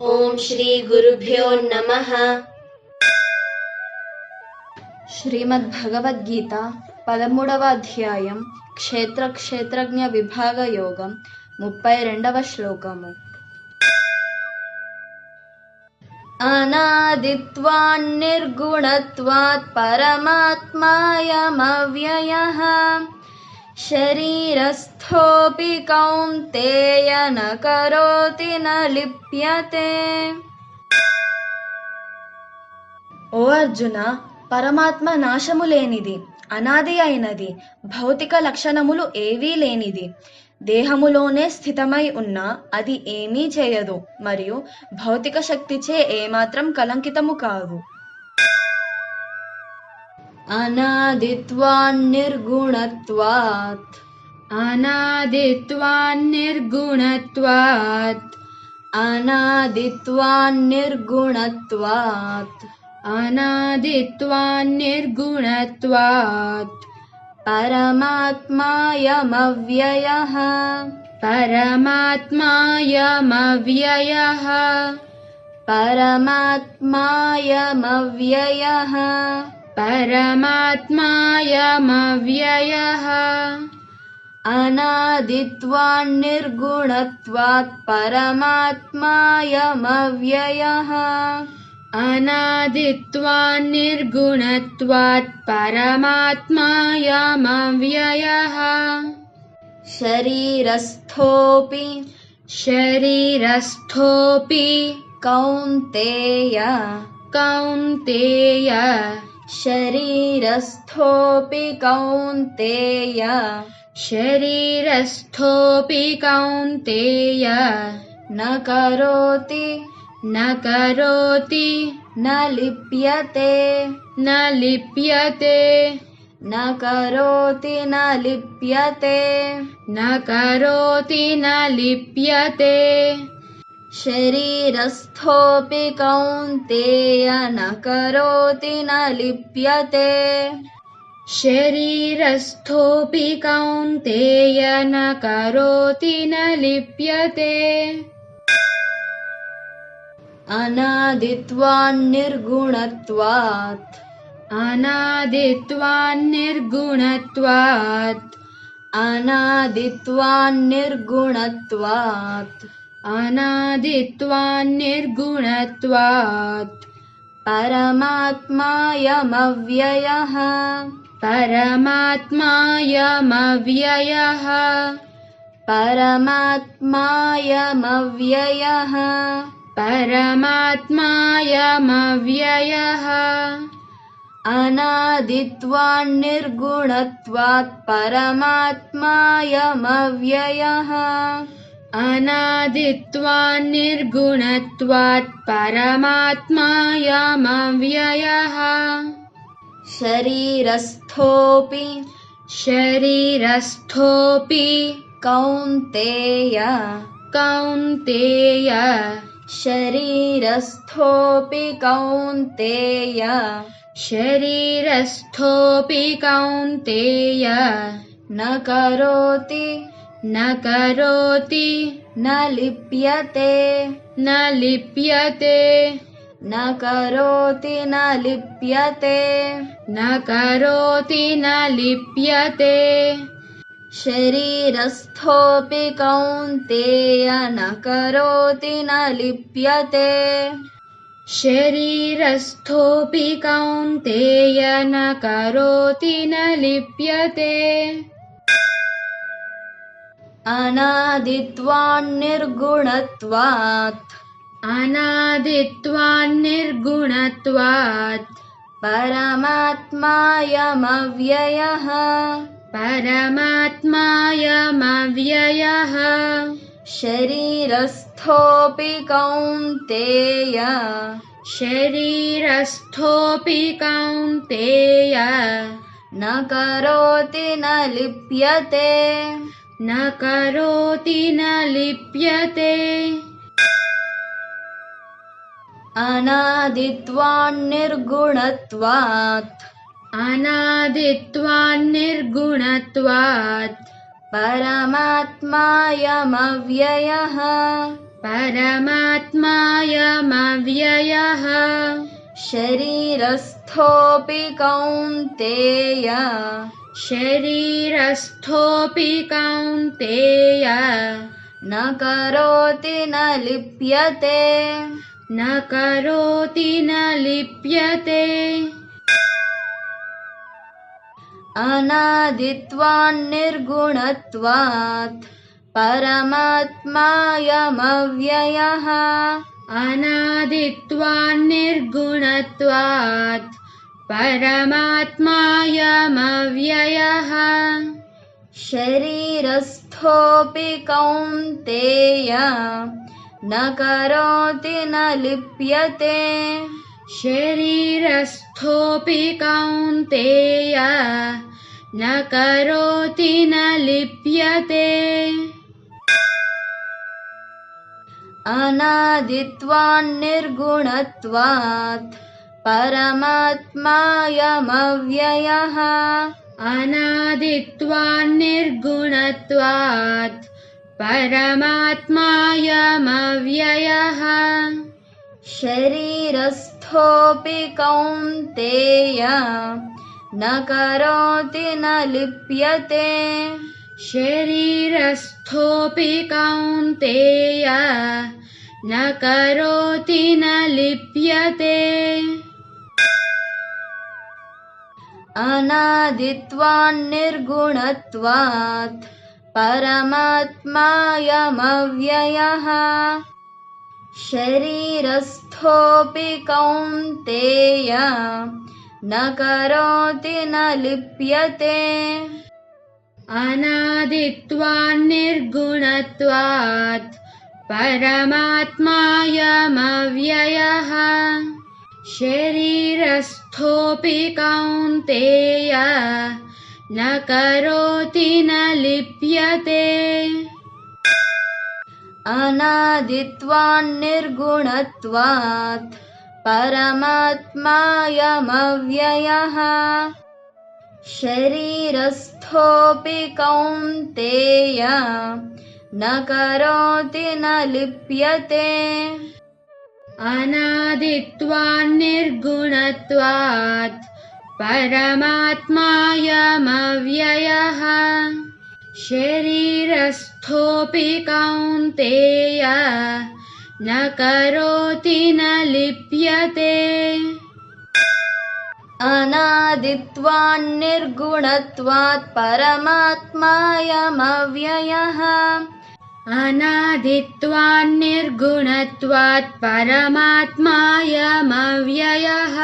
ఓం శ్రీ గురుభ్యో నమః శ్రీమద్భగవద్గీత పదమూడవ అధ్యాయం క్షేత్ర క్షేత్రజ్ఞ విభాగ యోగం ముప్పై రెండవ శ్లోకము అనాదిత్వాన్నిర్గుణత్వాత్ పరమాత్మాయమవ్యయః శరీరస్థోపి కౌంతేయ కరోతి న లిప్యతే ఓ అర్జున పరమాత్మ నాశము లేనిది అనాది అయినది భౌతిక లక్షణములు ఏవీ లేనిది. దేహములోనే స్థితమై ఉన్న అది ఏమీ చేయదు మరియు భౌతిక శక్తిచే ఏమాత్రం కలంకితము కాదు. अनादित्वान्निर्गुणत्वात् अनादित्वान्निर्गुणत्वात् अनादित्वान्निर्गुणत्वात् अनादित्वान्निर्गुणत्वात् परमात्मायमव्ययः। परमात्मायमव्ययः। परमात्मायमव्ययः। परमात्मायमव्ययः। अनादित्वान्निर्गुणत्वात् परमात्मायमव्ययः। अनादित्वान्निर्गुणत्वात् परमात्मायमव्ययः। शरीरस्थोऽपि शरीरस्थोऽपि कौन्तेय। कौन्तेय। शरीरस्थोऽपि कौन्तेय। शरीरस्थोऽपि कौन्तेय। न करोति न करोति न लिप्यते। न लिप्यते। न करोति न लिप्यते। न करोति न लिप्यते। शरीरस्थोऽपि कौन्तेय न करोति न लिप्यते। शरीरस्थोऽपि कौन्तेय कौन्ते अनादित्वान् निर्गुणत्वात्। अनादित्वान् अनादित्वान्निर्गुणत्वात् अनादित्वान्निर्गुणत्वात् निर्गुणत्वात्। अनादित्वान्निर्गुणत्वात्। परमात्मायमव्ययः। परमात्मायमव्ययः। परमात्मायमव्ययः। परमात्मायमव्ययः। अनादित्वान्निर्गुणत्वात्। परमात्मायमव्ययः। अनादित्वान्निर्गुणत्वात् परमात्मायामव्ययः शरीरस्थोऽपि शरीरस्थोऽपि कौन्तेय। कौन्तेय। शरीरस्थोऽपि कौन्तेय। शरीरस्थोऽपि कौन्तेय। न करोति न करोति न लिप्यते। न लिप्यते। न करोति न लिप्यते। न करोति न लिप्यते। शरीरस्थोऽपि कौन्तेय न करोति न लिप्यते। शरीरस्थोऽपि कौन्तेय न करोति न लिप्यते। अनादित्वान्निर्गुणत्वात् अनादित्वान्निर्गुणत्वात् परमात्मायमव्ययः। परमात्मायमव्ययः। शरीरस्थोऽपि कौन्तेय। शरीरस्थोऽपि कौन्तेय। न करोति न लिप्यते। न करोति न लिप्यते। अनादित्वान्निर्गुणत्वात् अनादित्वान्निर्गुणत्वात् परमात्मायमव्ययः। परमात्मायमव्ययः। शरीरस्थोऽपि कौन्तेय। शरीरस्थोऽपि कौन्तेय न करोति न लिप्यते। न करोति न लिप्यते। अनादित्वान्निर्गुणत्वात् परमात्मायमव्ययः। अनादित्वान्निर्गुणत्वात् परमात्मायमव्ययः। शरीरस्थोऽपि कौन्तेय न करोति न लिप्यते। शरीरस्थोऽपि कौन्तेय न करोति न लिप्यते। अनादित्वान्निर्गुणत्वात् परमात्मायमव्ययः। अनादित्वान्निर्गुणत्वात् परमात्मायमव्ययः। शरीरस्थोऽपि कौन्तेय न करोति न लिप्यते। शरीरस्थोऽपि कौन्तेय न करोति न लिप्यते अनादित्वान्निर्गुणत्वात् परमात्मायमव्ययः। शरीरस्थोऽपि कौन्तेय न करोति न लिप्यते। अनादित्वान्निर्गुणत्वात् परमात्मायमव्ययः शरीरस्थोऽपि कौन्तेय न करोति न लिप्यते। अनादित्वान्निर्गुणत्वात् परमात्मायमव्ययः। शरीरस्थोऽपि कौन्तेय न करोति न लिप्यते अनादित्वान्निर्गुणत्वात् परमात्मायमव्ययः। शरीरस्थोऽपि कौन्तेय न करोति न लिप्यते। अनादित्वान्निर्गुणत्वात् परमात्मायमव्ययः अनादित्वान्निर्गुणत्वात् परमात्मायमव्ययः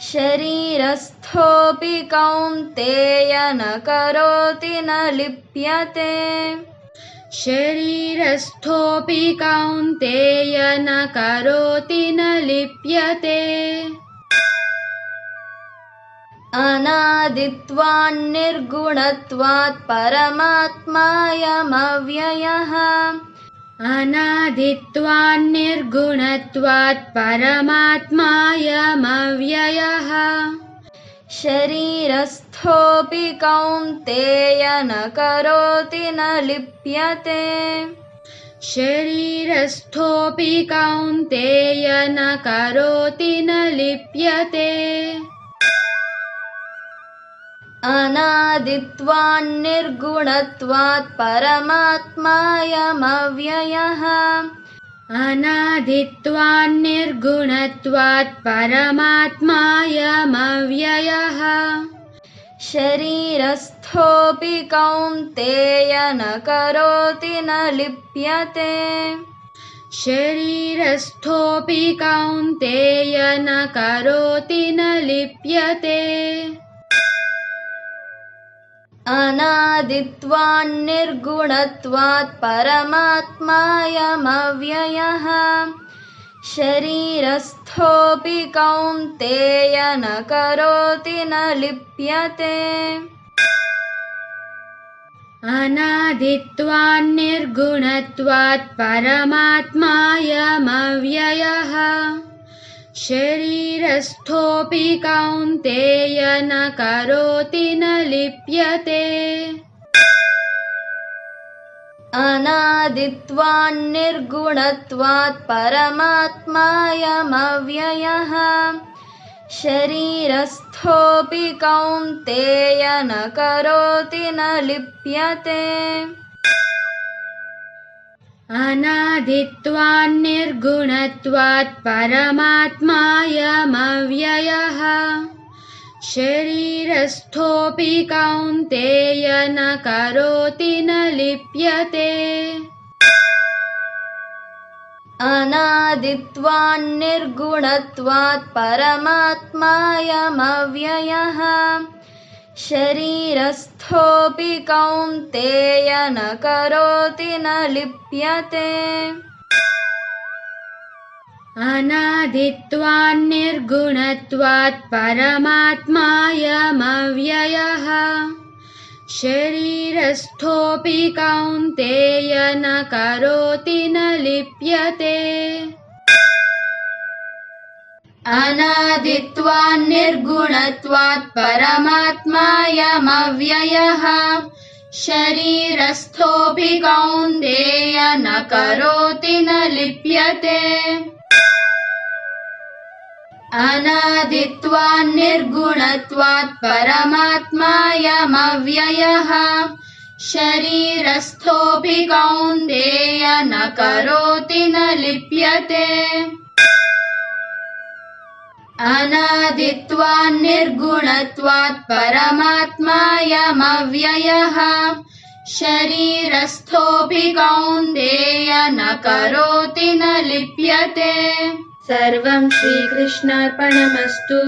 शरीरस्थोऽपि कौन्तेय न करोति न लिप्यते। शरीरस्थोऽपि कौन्तेय न करोति न लिप्यते अनादित्वान्निर्गुणत्वात् परमात्मायमव्ययः। अनादित्वान्निर्गुणत्वात् परमात्मायमव्ययः। शरीरस्थोऽपि कौन्तेय न करोति न लिप्यते। शरीरस्थोऽपि कौन्तेय न करोति न लिप्यते अनादित्वान्निर्गुणत्वात् परमात्मायमव्ययः। अनादित्वान्निर्गुणत्वात् परमात्मायमव्ययः। शरीरस्थोऽपि कौन्तेय न करोति न लिप्यते। शरीरस्थोऽपि कौन्तेय न करोति न लिप्यते अनादित्वान्निर्गुणत्वात् परमात्मायमव्ययः। शरीरस्थोऽपि कौन्तेय न करोति न लिप्यते। अनादित्वान्निर्गुणत्वात् परमात्मायमव्ययः शरीरस्थोऽपि कौन्तेय न करोति न लिप्यते अनादित्वान्निर्गुणत्वात् परमात्मायमव्ययः। शरीरस्थोऽपि कौन्तेय न करोति न लिप्यते अनादित्वान्निर्गुणत्वात् परमात्मायमव्ययः शरीरस्थोऽपि कौन्तेय न करोति न लिप्यते। अनादित्वान्निर्गुणत्वात् परमात्मायमव्ययः शरीरस्थोऽपि कौन्तेय न करोति न लिप्यते। अनादित्वान्निर्गुणत्वात् परमात्मायमव्ययः। शरीरस्थोऽपि कौन्तेय न करोति न लिप्यते अनादित्वान्निर्गुणत्वात् परमात्मायमव्ययः। शरीरस्थोऽपि कौन्तेय न करोति न लिप्यते। अनादित्वान्निर्गुणत्वात् परमात्मायमव्ययः। शरीरस्थोऽपि कौन्तेय न करोति न लिप्यते अनादित्वान्निर्गुणत्वात् परमात्मायमव्ययः। शरीरस्थोऽपि कौन्तेय न करोति न लिप्यते। सर्वं श्रीकृष्णार्पणमस्तु